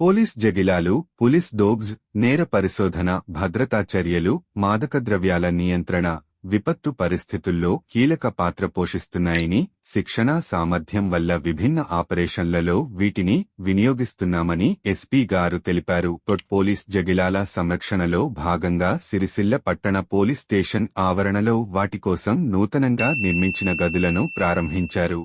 Police జగిలాలు పులిస్ డోగ్స్ నేర పరిశోధన భద్రతా చర్యలు మాదక ద్రవ్యాల నియంత్రణ విపత్తు పరిస్థితుల్లో కీలక పాత్ర పోషిస్తున్నాయని శిక్షణా సామర్థ్యం వల్ల విభిన్న ఆపరేషన్లలో వీటిని వినియోగిస్తున్నామని ఎస్పీ గారు తెలిపారు. తొట్ పోలీస్ జగిలాల సంరక్షణలో భాగంగా సిరిసిల్ల పట్టణ పోలీస్ స్టేషన్ ఆవరణలో వాటి కోసం నూతనంగా నిర్మించిన గదులను ప్రారంభించారు.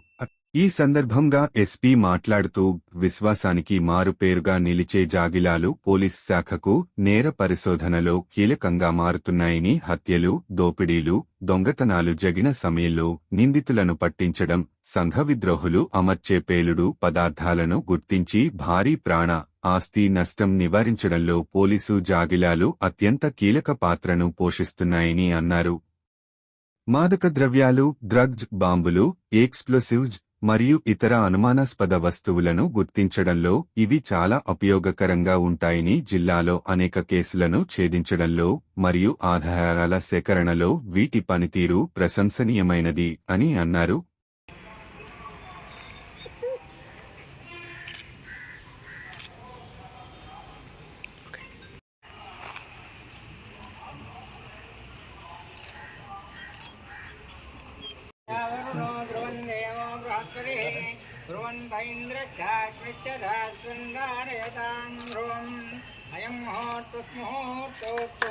ఈ సందర్భంగా ఎస్పీ మాట్లాడుతూ విశ్వాసానికి మారుపేరుగా నిలిచే జాగిలాలు పోలీస్ శాఖకు నేర పరిశోధనలో కీలకంగా మారుతున్నాయని హత్యలు దోపిడీలు దొంగతనాలు జగిన సమయంలో నిందితులను పట్టించడం సంఘ విద్రోహులు అమర్చే పేలుడు పదార్థాలను గుర్తించి భారీ ప్రాణ ఆస్తి నష్టం నివారించడంలో పోలీసు జాగిలాలు అత్యంత కీలక పాత్రను పోషిస్తున్నాయని అన్నారు. మాదక ద్రవ్యాలు డ్రగ్జ్ బాంబులు ఎక్స్ప్లోసివ్జ్ మరియు ఇతర అనుమానాస్పద వస్తువులను గుర్తించడంలో ఇవి చాలా ఉపయోగకరంగా ఉంటాయని జిల్లాలో అనేక కేసులను ఛేదించడంలో మరియు ఆధారాల సేకరణలో వీటి పనితీరు ప్రశంసనీయమైనది అని అన్నారు. ध्रुवन्त इन्द्रश्चाग्निश्चरास्वन्दारयतां ध्रुवम् अयं मुहूर्तस्मुहूर्तोऽस्तु